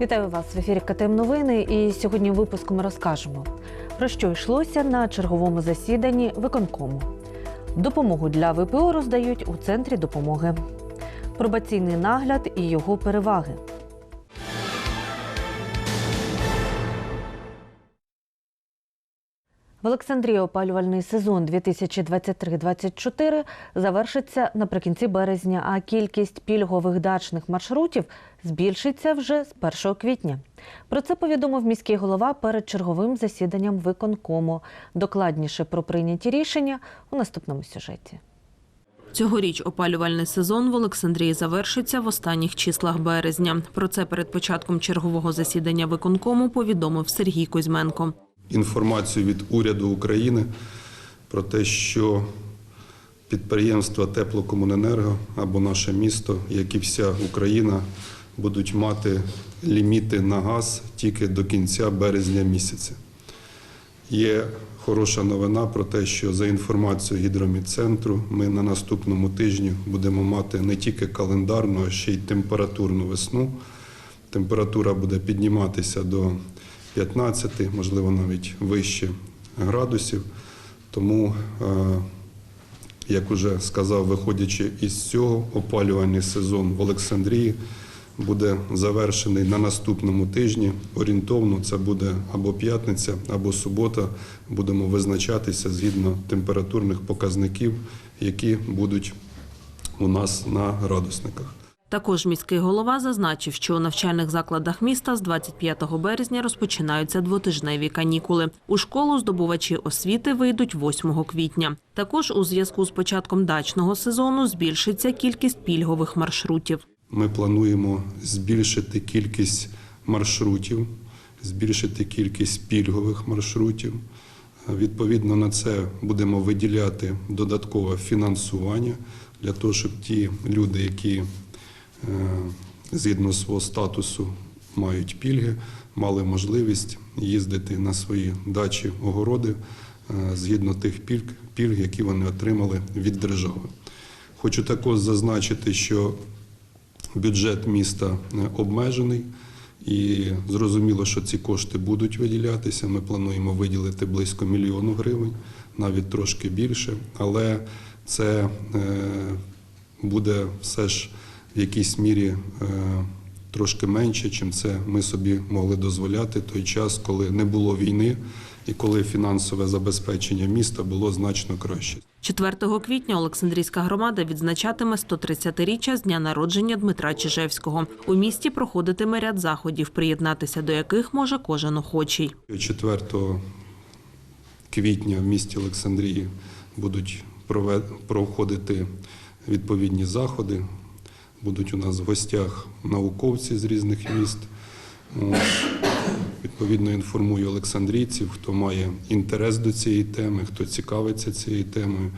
Вітаю вас в ефірі КТМ Новини. І сьогодні в випуску ми розкажемо про що йшлося на черговому засіданні виконкому. Допомогу для ВПО роздають у центрі допомоги. Пробаційний нагляд і його переваги. В опалювальний сезон 2023-2024 завершиться наприкінці березня, а кількість пільгових дачних маршрутів збільшиться вже з 1 квітня. Про це повідомив міський голова перед черговим засіданням виконкому. Докладніше про прийняті рішення у наступному сюжеті. Цьогоріч опалювальний сезон в Олександрії завершиться в останніх числах березня. Про це перед початком чергового засідання виконкому повідомив Сергій Кузьменко. Інформацію від уряду України про те, що підприємства Теплокомуненерго або наше місто, як і вся Україна, будуть мати ліміти на газ тільки до кінця березня місяця. Є хороша новина про те, що за інформацією гідромідцентру ми на наступному тижні будемо мати не тільки календарну, а ще й температурну весну. Температура буде підніматися до 15, можливо, навіть вище градусів. Тому, е, як уже сказав, виходячи із цього, опалювальний сезон в Олександрії буде завершений на наступному тижні. Орієнтовно це буде або п'ятниця, або субота. Будемо визначатися згідно температурних показників, які будуть у нас на градусниках. Також міський голова зазначив, що у навчальних закладах міста з 25 березня розпочинаються двотижневі канікули. У школу здобувачі освіти вийдуть 8 квітня. Також у зв'язку з початком дачного сезону збільшиться кількість пільгових маршрутів. Ми плануємо збільшити кількість маршрутів, збільшити кількість пільгових маршрутів. Відповідно на це будемо виділяти додаткове фінансування для того, щоб ті люди, які згідно свого статусу мають пільги, мали можливість їздити на свої дачі, огороди е, згідно тих пільг, які вони отримали від держави. Хочу також зазначити, що бюджет міста е, обмежений. І зрозуміло, що ці кошти будуть виділятися. Ми плануємо виділити близько мільйону гривень, навіть трошки більше. Але це е, буде все ж в якійсь мірі е, трошки менше, чим це ми собі могли дозволяти той час, коли не було війни і коли фінансове забезпечення міста було значно краще. 4 квітня Олександрійська громада відзначатиме 130-річчя з дня народження Дмитра Чижевського. У місті проходитиме ряд заходів, приєднатися до яких може кожен охочий. 4 квітня в місті Олександрії будуть проходити відповідні заходи. Будуть у нас в гостях науковці з різних міст. Відповідно, інформую олександрійців, хто має інтерес до цієї теми, хто цікавиться цією темою.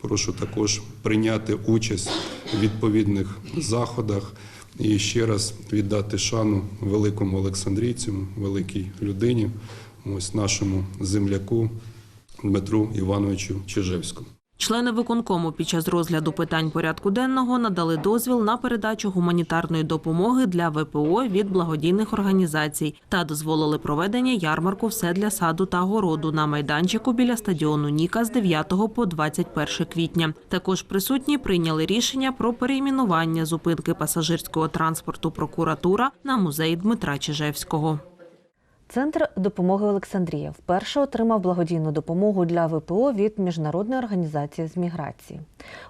Прошу також прийняти участь у відповідних заходах і ще раз віддати шану великому олександрійцю, великій людині, ось нашому земляку Дмитру Івановичу Чижевському. Члени виконкому під час розгляду питань порядку денного надали дозвіл на передачу гуманітарної допомоги для ВПО від благодійних організацій та дозволили проведення ярмарку все для саду та городу на майданчику біля стадіону Ніка з 9 по 21 квітня. Також присутні прийняли рішення про перейменування зупинки пасажирського транспорту прокуратура на музей Дмитра Чижевського. Центр допомоги Олександрія вперше отримав благодійну допомогу для ВПО від міжнародної організації з міграції.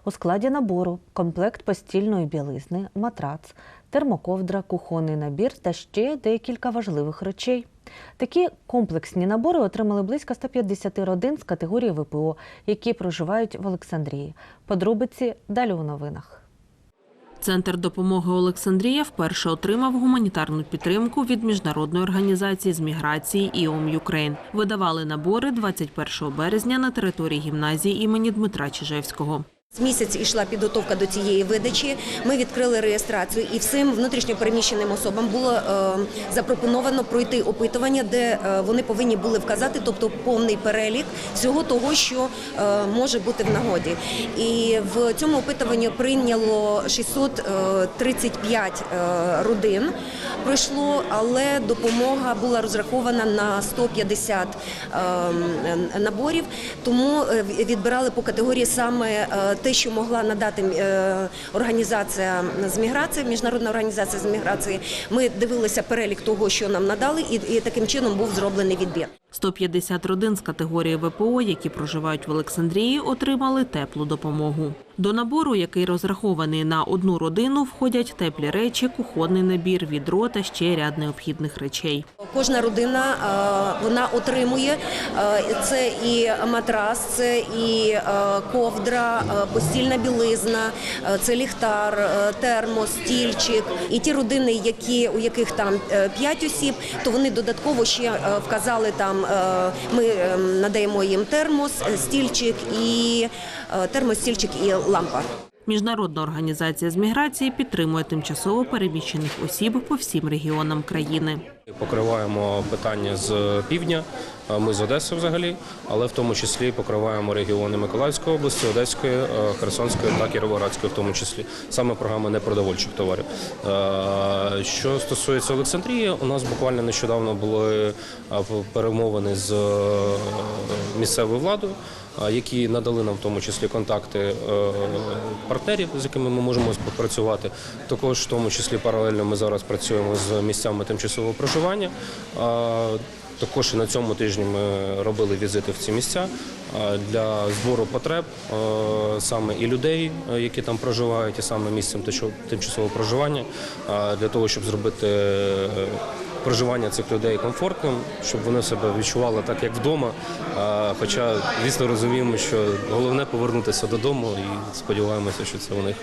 У складі набору комплект постільної білизни, матрац, термоковдра, кухонний набір та ще декілька важливих речей. Такі комплексні набори отримали близько 150 родин з категорії ВПО, які проживають в Олександрії. Подробиці далі у новинах. Центр допомоги Олександрія вперше отримав гуманітарну підтримку від міжнародної організації з міграції «ІОМ Юкрейн». Видавали набори 21 березня на території гімназії імені Дмитра Чижевського. Місяць ішла підготовка до цієї видачі. Ми відкрили реєстрацію, і всім внутрішньопереміщеним особам було е, запропоновано пройти опитування, де е, вони повинні були вказати, тобто повний перелік всього того, що е, може бути в нагоді. І в цьому опитуванні прийняло 635 е, родин. Пройшло, але допомога була розрахована на 150 е, наборів, тому відбирали по категорії саме те, що могла надати е, організація з міграції, міжнародна організація з міграції. Ми дивилися перелік того, що нам надали, і, таким чином був зроблений відбір. 150 родин з категорії ВПО, які проживають в Олександрії, отримали теплу допомогу. До набору, який розрахований на одну родину, входять теплі речі, кухонний набір, відро та ще ряд необхідних речей. Кожна родина е, вона отримує е, це і матрас, це і е, ковдра, постільна білизна, це ліхтар, термос, стільчик. І ті родини, які у яких там 5 осіб, то вони додатково ще вказали там. Ми е, надаємо їм термос, стільчик і е, термос, стільчик і лампа. Міжнародна організація з міграції підтримує тимчасово переміщених осіб по всім регіонам країни. Покриваємо питання з півдня. Ми з Одеси взагалі, але в тому числі покриваємо регіони Миколаївської області, Одеської, е, Херсонської та Кіровоградської, в тому числі саме програми непродовольчих товарів. Е, Що стосується Олександрії, у нас буквально нещодавно були е, перемовини з місцевою владою. Які надали нам в тому числі контакти партнерів, з якими ми можемо співпрацювати. Також в тому числі паралельно ми зараз працюємо з місцями тимчасового проживання. А, Також і на цьому тижні ми робили візити в ці місця для збору потреб саме і людей, які там проживають, і саме місцем тимчасового проживання, для того, щоб зробити е, проживання цих людей комфортним, щоб вони себе відчували так, як вдома. Хоча, звісно, розуміємо, що головне повернутися додому і сподіваємося, що це у них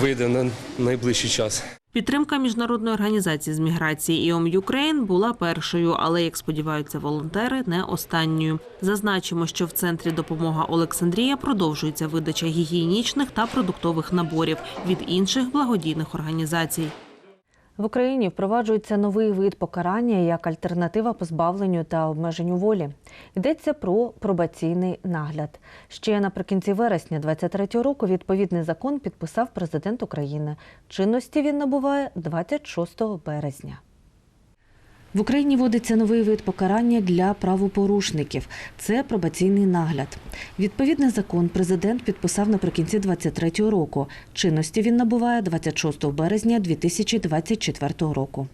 вийде на найближчий час. Підтримка міжнародної організації з міграції «ІОМ Юкрейн» була першою, але, як сподіваються волонтери, не останньою. Зазначимо, що в центрі допомога Олександрія продовжується видача гігієнічних та продуктових наборів від інших благодійних організацій. В Україні впроваджується новий вид покарання як альтернатива позбавленню та обмеженню волі. Йдеться про пробаційний нагляд. Ще наприкінці вересня 2023 року відповідний закон підписав президент України. Чинності він набуває 26 березня. В Україні вводиться новий вид покарання для правопорушників. Це пробаційний нагляд. Відповідний закон президент підписав наприкінці 2023 року. Чинності він набуває 26 березня 2024 року.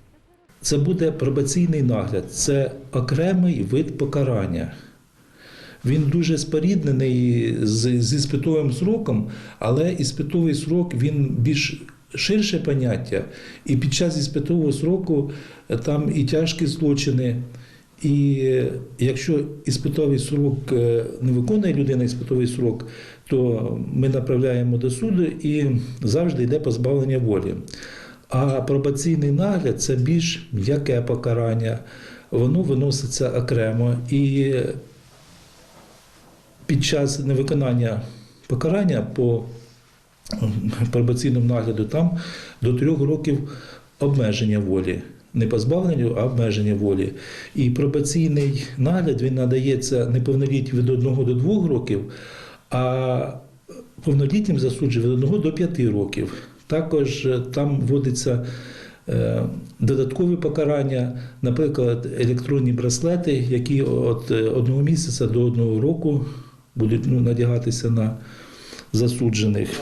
Це буде пробаційний нагляд, це окремий вид покарання. Він дуже споріднений з, з іспитовим сроком, але іспитовий срок він більш ширше поняття. І під час іспитового сроку е, там і тяжкі злочини. І е, якщо іспитовий срок е, не виконує людина іспитовий срок, то ми направляємо до суду і завжди йде позбавлення волі. А пробаційний нагляд це більш м'яке покарання, воно виноситься окремо. І під час невиконання покарання по пробаційному нагляду там до трьох років обмеження волі. Не позбавлення, а обмеження волі. І пробаційний нагляд він надається неповнолітнім від 1 до 2 років, а повнолітнім засуджує від 1 до 5 років. Також е, там вводиться е, додаткові покарання, наприклад, електронні браслети, які від е, одного місяця до одного року будуть ну, надягатися на засуджених.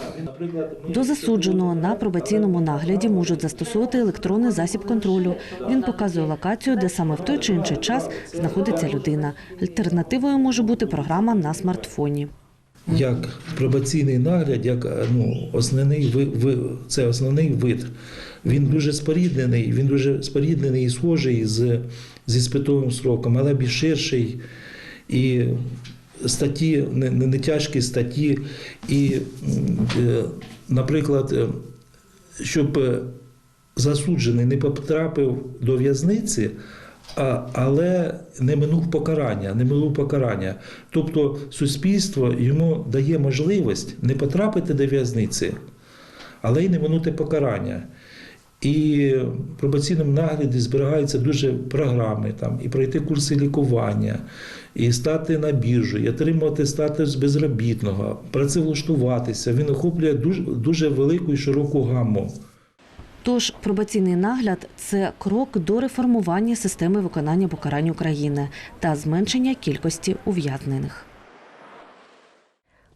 До засудженого на пробаційному нагляді можуть застосовувати електронний засіб контролю. Він показує локацію, де саме в той чи інший час знаходиться людина. Альтернативою може бути програма на смартфоні. як пробаційний нагляд, як ну, основний ви, ви, це основний вид. Він дуже споріднений, він дуже споріднений і схожий з, з іспитовим сроком, але більш ширший. І статті, не, не, тяжкі статті. І, е, наприклад, е, щоб е, засуджений не потрапив до в'язниці, але не минув покарання, не минув покарання. Тобто суспільство йому дає можливість не потрапити до в'язниці, але й не минути покарання. І в пробаційному нагляді зберігаються дуже програми, там, і пройти курси лікування, і стати на біржу, і отримувати статус безробітного, працевлаштуватися. Він охоплює дуже, дуже велику і широку гамму. Тож пробаційний нагляд це крок до реформування системи виконання покарань України та зменшення кількості ув'язнених.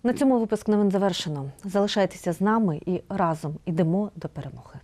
На цьому випуск новин завершено. Залишайтеся з нами і разом ідемо до перемоги.